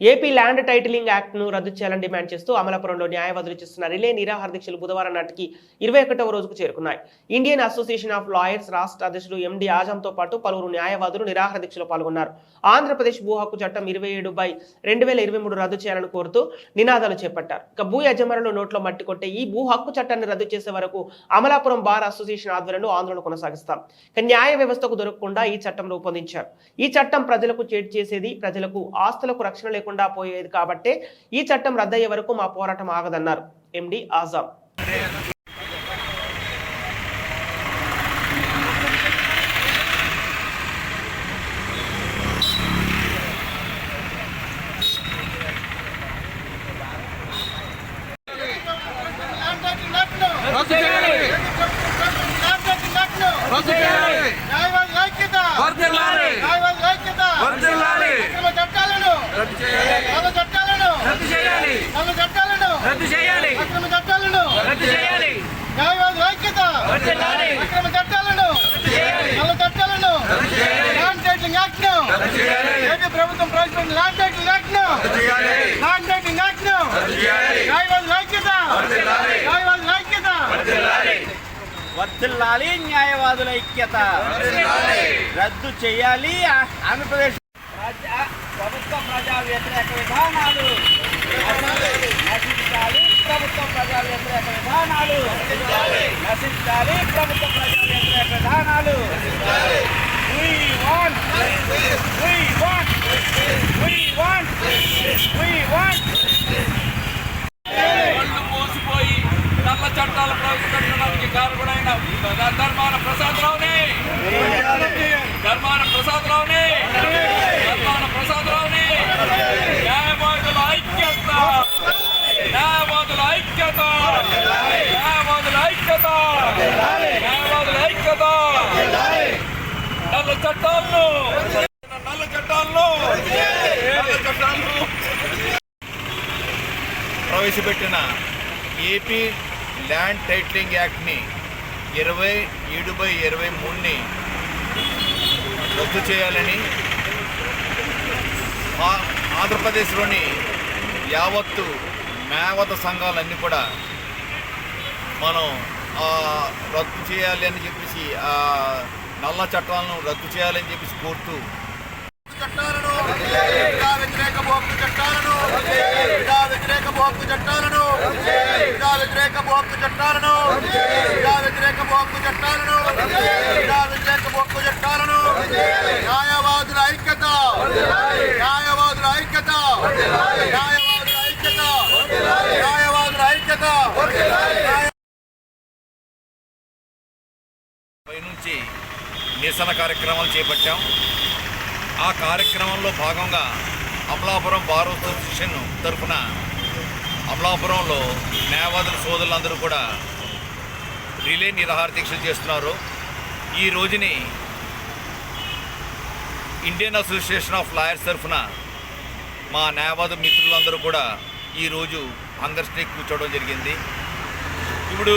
AP land titling యాక్ట్ను రద్దు చేయాలని demand చేస్తూ అమలాపురంలో న్యాయవాదులు చేస్తున్న రిలే నిరాహార దీక్షలు బుధవారం నాటికి ఇరవై ఒకటవ రోజుకు చేరుకున్నాయి. ఇండియన్ అసోసియేషన్ ఆఫ్ లాయర్స్ రాష్ట్ర అధ్యక్షుడు ఎండి ఆజంతో పాటు పలువురు న్యాయవాదులు నిరాహార దీక్షలో పాల్గొన్నారు. ఆంధ్రప్రదేశ్ భూ హక్కు చట్టం ఇరవై ఏడు బై రెండు వేల ఇరవై మూడు రద్దు చేయాలని కోరుతూ నినాదాలు చేపట్టారు. ఇక భూ యజమానులు నోట్లో మట్టి కొట్టే ఈ భూ హక్కు చట్టాన్ని రద్దు చేసే వరకు అమలాపురం బార్ అసోసియేషన్ ఆధ్వర్యంలో ఆందోళన కొనసాగిస్తాం. ఇక న్యాయ వ్యవస్థకు దొరకకుండా ఈ చట్టం రూపొందించారు. ఈ చట్టం ప్రజలకు చేటు చేసేది ప్రజలకు ఆస్తులకు రక్షణ లేకుండా పోయేది కాబట్టే ఈ చట్టం రద్దయ్యే వరకు మా పోరాటం ఆగదన్నారు. ఎండి ఆజాం రద్దు చేయాలి రద్దు చేయాలి రద్దు చేయాలి రద్దు చేయాలి రద్దు చేయాలి రద్దు చేయాలి వర్ధిల్లాలి ప్రభుత్వం ప్రవేశపెట్టిన ల్యాండ్ టైటిల్ యాక్ట్ను ల్యాండ్ టైటిల్ యాక్ట్ను న్యాయవాదుల ఐక్యత ఐక్యత వర్ధిల్లాలి న్యాయవాదుల ఐక్యత రద్దు చేయాలి ఆంధ్రప్రదేశ్ ప్రజా వ్యతిరేక విధానాలు నశించాలి ప్రభుత్వ ప్రజా వ్యతిరేక విధానాలు నశించాలి ప్రభుత్వ ప్రజా వ్యతిరేక విధానాలు We want, we want, we want, we want కళ్ళు మూసిపోయి నల్ల చట్టాలు ప్రవేశపెట్టడానికి కారకుడైన ఐక్యత! న్యాయవాదుల ఐక్యత! నల్ల చట్టాలను నల్ల చట్టాలను నల్ల చట్టాలను ప్రవేశపెట్టిన ఏపీ ల్యాండ్ టైటిలింగ్ యాక్ట్ని ఇరవై ఏడు బై ఇరవై మూడుని రద్దు చేయాలని ఆంధ్రప్రదేశ్లోని యావత్తు మేవత సంఘాలన్నీ కూడా మనం రద్దు చేయాలి అని చెప్పేసి నల్ల చట్టాలను రద్దు చేయాలని చెప్పేసి కోరుతూ. చట్టాలను ప్రజా వ్యతిరేక హక్కు చట్టాలను ప్రజా వ్యతిరేక హక్కు చట్టాలను ప్రజా వ్యతిరేక హక్కు చట్టాలను ప్రజా వ్యతిరేక హక్కు చట్టాలను ప్రజా వ్యతిరేక హక్కు చట్టాలను న్యాయవాదుల ఐక్యత న్యాయవాదుల ఐక్యత న్యాయవాదుల ఐక్యత న్యాయవాదుల ఐక్యత పైనుంచి నిరసన కార్యక్రమాలు చేపట్టాం. ఆ కార్యక్రమంలో భాగంగా అమలాపురం బార్ అసోసియేషన్ తరఫున అమలాపురంలో న్యాయవాదుల సోదరులందరూ కూడా రిలే నిరాహార దీక్షలు చేస్తున్నారు. ఈ రోజుని ఇండియన్ అసోసియేషన్ ఆఫ్ లాయర్స్ తరఫున మా న్యాయవాద మిత్రులందరూ కూడా ఈరోజు హంగర్ స్టేక్ కూర్చోవడం జరిగింది. ఇప్పుడు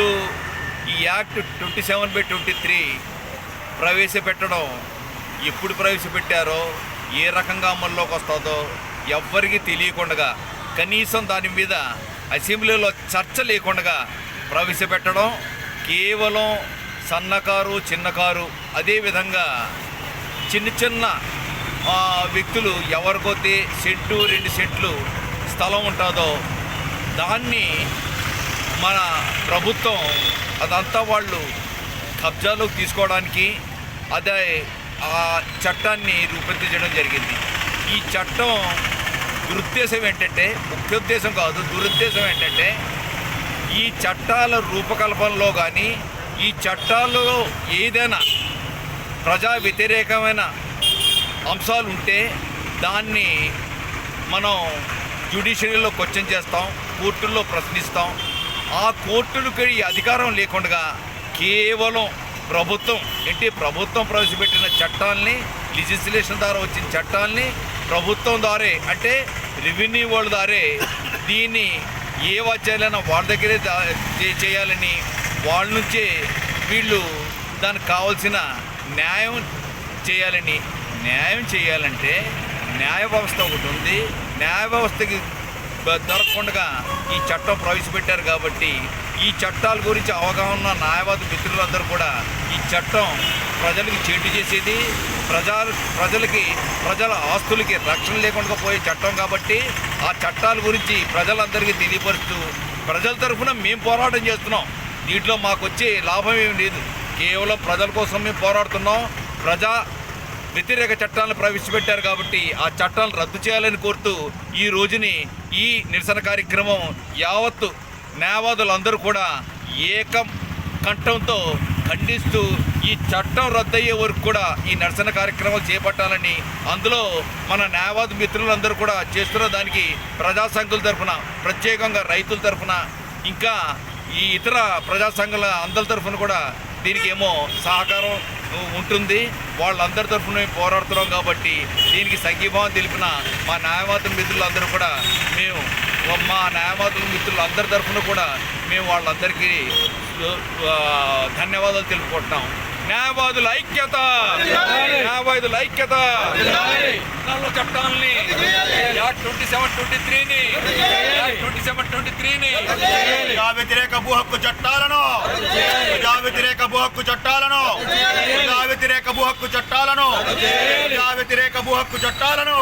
ఈ act twenty seven by twenty three ప్రవేశపెట్టడం ఎప్పుడు ప్రవేశపెట్టారో ఏ రకంగా అమల్లోకి వస్తుందో ఎవ్వరికీ తెలియకుండా కనీసం దాని మీద అసెంబ్లీలో చర్చ లేకుండా ప్రవేశపెట్టడం కేవలం సన్నకారు చిన్నకారు అదేవిధంగా చిన్న చిన్న వ్యక్తులు ఎవరికొతే సెంటు రెండు సెంట్లు స్థలం ఉంటుందో దాన్ని మన ప్రభుత్వం అదంతా వాళ్ళు కబ్జాలోకి తీసుకోవడానికి అదే ఆ చట్టాన్ని రూపొందించడం జరిగింది. ఈ చట్టం దురుద్దేశం ఏంటంటే ముఖ్యోద్దేశం కాదు దురుద్దేశం ఏంటంటే ఈ చట్టాల రూపకల్పనలో కానీ ఈ చట్టాల్లో ఏదైనా ప్రజా వ్యతిరేకమైన అంశాలు ఉంటే దాన్ని మనం జ్యుడిషియరీలో క్వశ్చన్ చేస్తాం కోర్టుల్లో ప్రశ్నిస్తాం ఆ కోర్టులకు అధికారం లేకుండా కేవలం ప్రభుత్వం అంటే ప్రభుత్వం ప్రవేశపెట్టిన చట్టాలని లిజిస్లేషన్ ద్వారా వచ్చిన చట్టాలని ప్రభుత్వం ద్వారే అంటే రెవెన్యూ వాళ్ళ ద్వారే దీన్ని ఏ వచ్చాలైనా వాళ్ళ దగ్గరే చేయాలని వాళ్ళ నుంచే వీళ్ళు దానికి కావాల్సిన న్యాయం చేయాలని న్యాయం చేయాలంటే న్యాయ వ్యవస్థ ఒకటి ఉంది. న్యాయ వ్యవస్థకి దొరకకుండా ఈ చట్టం ప్రవేశపెట్టారు కాబట్టి ఈ చట్టాల గురించి అవగాహన ఉన్న న్యాయవాద మిత్రులందరూ కూడా ఈ చట్టం ప్రజలకు చేటు చేసేది ప్రజా ప్రజలకి ప్రజల ఆస్తులకి రక్షణ లేకుండా పోయే చట్టం కాబట్టి ఆ చట్టాల గురించి ప్రజలందరికీ తెలియపరుస్తూ ప్రజల తరఫున మేము పోరాటం చేస్తున్నాం. దీంట్లో మాకు వచ్చే లాభం ఏమి లేదు. కేవలం ప్రజల కోసం మేము పోరాడుతున్నాం. ప్రజా వ్యతిరేక చట్టాలను ప్రవేశపెట్టారు కాబట్టి ఆ చట్టాలను రద్దు చేయాలని కోరుతూ ఈ రోజుని ఈ నిరసన కార్యక్రమం యావత్తు న్యాయవాదులందరూ కూడా ఏకం కంఠంతో ఖండిస్తూ ఈ చట్టం రద్దయ్యే వరకు కూడా ఈ నిరసన కార్యక్రమాలు చేపట్టాలని అందులో మన న్యాయవాద మిత్రులందరూ కూడా చేస్తున్న దానికి ప్రజా సంఘాల తరఫున ప్రత్యేకంగా రైతుల తరఫున ఇంకా ఈ ఇతర ప్రజా సంఘాల అందరి తరఫున కూడా దీనికి ఏమో సహకారం ఉంటుంది వాళ్ళందరి తరఫున మేము పోరాడుతున్నాం కాబట్టి దీనికి సంఘీభావం తెలిపిన మా న్యాయవాదుల మిత్రులందరూ కూడా మేము మా న్యాయవాదుల మిత్రులందరి తరఫున కూడా మేము వాళ్ళందరికీ ధన్యవాదాలు తెలుపుకుంటున్నాం. న్యాయవాదుల ఐక్యత. న్యాయవాదుల ఐక్యత. నల్ల చట్టాలని. యాక్ట్ ట్వంటీ సెవెన్ ట్వంటీ త్రీని. ట్వంటీ సెవెన్ ట్వంటీ త్రీని. ప్రజా వ్యతిరేక భూ హక్కు చట్టాలను. ప్రజా వ్యతిరేక భూ హక్కు చట్టాలను. ప్రజా వ్యతిరేక భూ హక్కు చట్టాలను. ప్రజా వ్యతిరేక భూ హక్కు చట్టాలను.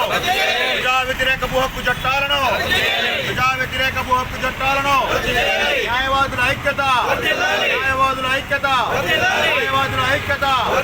ప్రజా వ్యతిరేక భూ హక్కు చట్టాలను. ప్రజా వ్యతిరేక భూ హక్కు చట్టాలను. న్యాయవాదుల ఐక్యత. న్యాయవాదుల ఐక్యత. న్యాయవాదుల ఐక్యత.